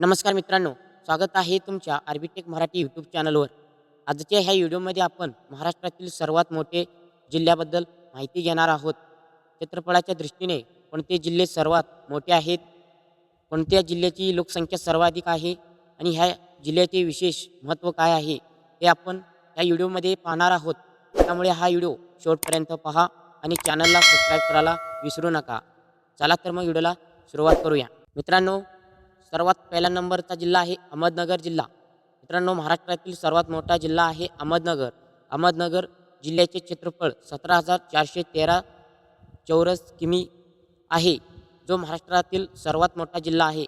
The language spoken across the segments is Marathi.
नमस्कार मित्रांनो स्वागत आहे तुमच्या आर्बिटेक मराठी यूट्यूब चॅनलवर आजच्या ह्या व्हिडिओमध्ये आपण महाराष्ट्रातील सर्वात मोठे जिल्ह्याबद्दल माहिती घेणार आहोत. क्षेत्रफळाच्या दृष्टीने कोणते जिल्हे सर्वात मोठे आहेत कोणत्या जिल्ह्याची लोकसंख्या सर्वाधिक आहे आणि ह्या जिल्ह्याचे विशेष महत्त्व काय आहे हे आपण ह्या व्हिडिओमध्ये पाहणार आहोत. त्यामुळे हा व्हिडिओ शेवटपर्यंत पहा आणि चॅनलला सबस्क्राईब करायला विसरू नका. चला तर मग व्हिडिओला सुरुवात करूया. मित्रांनो सर्वात पहिला नंबरचा जिल्हा आहे अहमदनगर जिल्हा. मित्रांनो महाराष्ट्रातील सर्वात मोठा जिल्हा आहे अहमदनगर. अहमदनगर जिल्ह्याचे क्षेत्रफळ सतरा हजार चारशे तेरा चौरस किमी आहे जो महाराष्ट्रातील सर्वात मोठा जिल्हा आहे.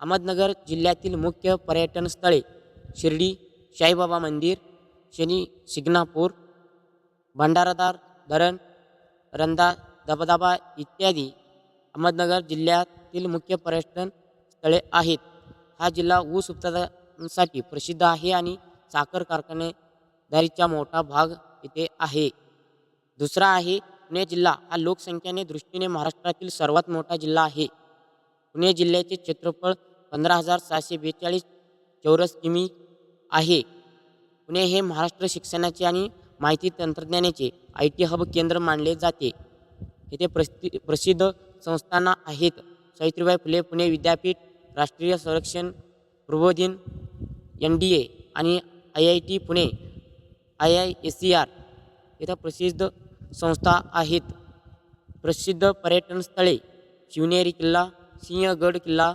अहमदनगर जिल्ह्यातील मुख्य पर्यटन स्थळे शिर्डी साईबाबा मंदिर शनी सिग्नापूर भंडारादार धरण रंधा धबधबा इत्यादी. अहमदनगर जिल्ह्यातील मुख्य पर्यटन स्थळे आहेत. हा जिल्हा ऊस उत्पादनासाठी प्रसिद्ध आहे आणि साखर कारखानेदारीचा मोठा भाग इथे आहे. दुसरा आहे पुणे जिल्हा. हा लोकसंख्येने दृष्टीने महाराष्ट्रातील सर्वात मोठा जिल्हा आहे. पुणे जिल्ह्याचे क्षेत्रफळ पंधरा हजार सहाशे बेचाळीस चौरस किमी आहे. पुणे हे महाराष्ट्र शिक्षणाचे आणि माहिती तंत्रज्ञानाचे आय टी हब केंद्र मानले जाते. येथे प्रसिद्ध प्रसिद्ध संस्थाना आहेत. सावित्रीबाई फुले पुणे विद्यापीठ राष्ट्रीय संरक्षण प्रबोधिन एन डी ए आणि I I T Pune I I S C R इथं प्रसिद्ध संस्था आहेत. प्रसिद्ध पर्यटन स्थळे शिवनेरी किल्ला सिंहगड किल्ला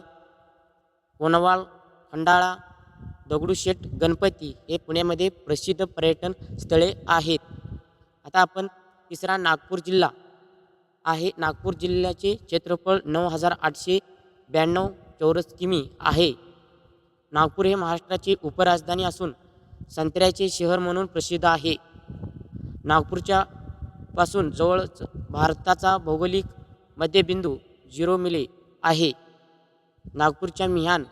कोनवाळ खंडाळा दगडूशेठ गणपती हे पुण्यामध्ये प्रसिद्ध पर्यटन स्थळे आहेत. आता आपण तिसरा नागपूर जिल्हा आहे. नागपूर जिल्ह्याचे क्षेत्रफळ नऊ हजार आठशे ब्याण्णव चौरस किमी आहे. नागपूर हे महाराष्ट्राची उपराजधानी असून संत्र्याचे शहर म्हणून प्रसिद्ध आहे. नागपूरच्या पासून जवळच भारताचा भौगोलिक मध्यबिंदू झिरो मिले आहे. नागपूरच्या मिहान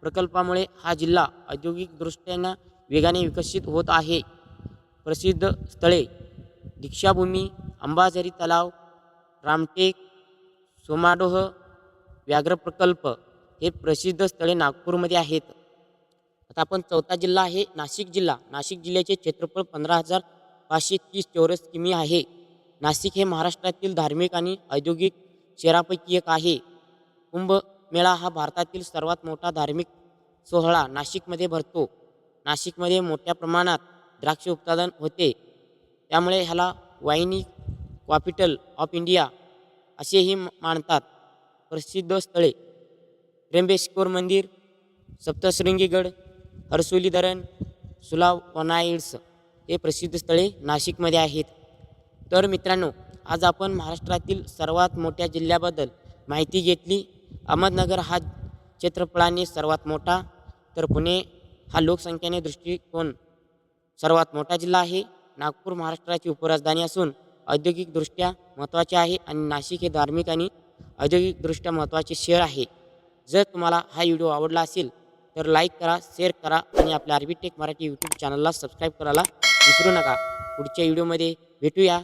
प्रकल्पामुळे हा जिल्हा औद्योगिकदृष्ट्यानं वेगाने विकसित होत आहे. प्रसिद्ध स्थळे दीक्षाभूमी अंबाझरी तलाव रामटेक सोमाडोह व्याघ्र प्रकल्प हे प्रसिद्ध स्थळे नागपूरमध्ये आहेत. आता आपण चौथा जिल्हा आहे नाशिक जिल्हा. नाशिक जिल्ह्याचे क्षेत्रफळ पंधरा हजार पाचशे तीस चौरस किमी आहे. नाशिक हे महाराष्ट्रातील धार्मिक आणि औद्योगिक शहरापैकी एक आहे. कुंभमेळा हा भारतातील सर्वात मोठा धार्मिक सोहळा नाशिकमध्ये भरतो. नाशिकमध्ये मोठ्या प्रमाणात द्राक्ष उत्पादन होते. त्यामुळे ह्याला वाईनी कॉपिटल ऑफ इंडिया असेही मानतात. प्रसिद्ध स्थळे त्र्यंबेश्वर मंदिर सप्तशृंगीगड हरसोली धरण सुलावनाईड्स हे प्रसिद्ध स्थळे नाशिकमध्ये आहेत. तर मित्रांनो आज आपण महाराष्ट्रातील सर्वात मोठ्या जिल्ह्याबद्दल माहिती घेतली. अहमदनगर हा क्षेत्रफळाने सर्वात मोठा तर पुणे हा लोकसंख्येने दृष्टिकोन सर्वात मोठा जिल्हा आहे. नागपूर महाराष्ट्राची उपराजधानी असून औद्योगिकदृष्ट्या महत्त्वाचे आहे आणि नाशिक हे धार्मिक आणि औद्योगिकदृष्ट्या महत्त्वाचे शहर आहे. जर तुम्हाला हा व्हिडिओ आवडला असेल तर लाईक करा शेअर करा आणि आपल्या आर्बिटेक मराठी यूट्यूब चॅनलला सबस्क्राईब करायला विसरू नका. पुढच्या व्हिडिओमध्ये भेटूया.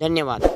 धन्यवाद.